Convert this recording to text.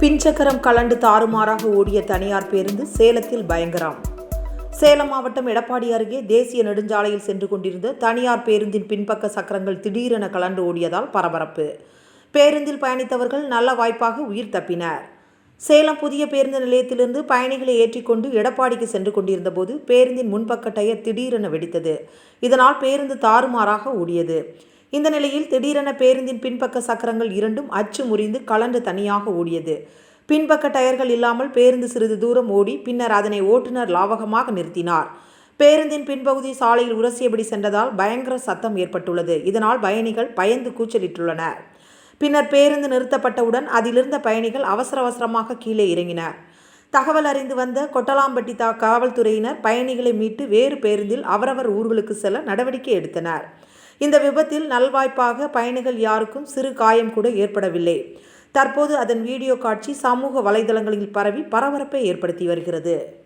பின்சக்கரம் கலண்டு தாறுமாறாக ஓடிய தனியார் பேருந்து சேலத்தில் பயங்கரம். சேலம் மாவட்டம் எடப்பாடி அருகே தேசிய நெடுஞ்சாலையில் சென்று கொண்டிருந்த தனியார் பேருந்தின் பின்பக்க சக்கரங்கள் திடீரென கலண்டு ஓடியதால் பரபரப்பு. பேருந்தில் பயணித்தவர்கள் நல்ல வாய்ப்பாக உயிர் தப்பினர். சேலம் புதிய பேருந்து நிலையத்திலிருந்து பயணிகளை ஏற்றிக்கொண்டு எடப்பாடிக்கு சென்று கொண்டிருந்த போது பேருந்தின் முன்பக்க டயர் திடீரென வெடித்தது. இதனால் பேருந்து தாறுமாறாக ஓடியது. இந்த நிலையில் திடீரென பேருந்தின் பின்பக்க சக்கரங்கள் இரண்டும் அச்சு முறிந்து கலண்டு தனியாக ஓடியது. பின்பக்க டயர்கள் இல்லாமல் பேருந்து சிறிது தூரம் ஓடி பின்னர் அதனை ஓட்டுநர் லாவகமாக நிறுத்தினார். பேருந்தின் பின்பகுதி சாலையில் உரசியபடி சென்றதால் பயங்கர சத்தம் ஏற்பட்டுள்ளது. இதனால் பயணிகள் பயந்து கூச்சலிட்டுள்ளனர். பின்னர் பேருந்து நிறுத்தப்பட்டவுடன் அதிலிருந்த பயணிகள் அவசர அவசரமாக கீழே இறங்கினர். தகவல் அறிந்து வந்த கொட்டலாம்பட்டி தா காவல்துறையினர் பயணிகளை மீட்டு வேறு பேருந்தில் அவரவர் ஊர்களுக்கு செல்ல நடவடிக்கை எடுத்தனர். இந்த விபத்தில் நல்வாய்ப்பாக பயணிகள் யாருக்கும் சிறு காயம் கூட ஏற்படவில்லை. தற்போது அதன் வீடியோ காட்சி சமூக வலைதளங்களில் பரவி பரபரப்பை ஏற்படுத்தி வருகிறது.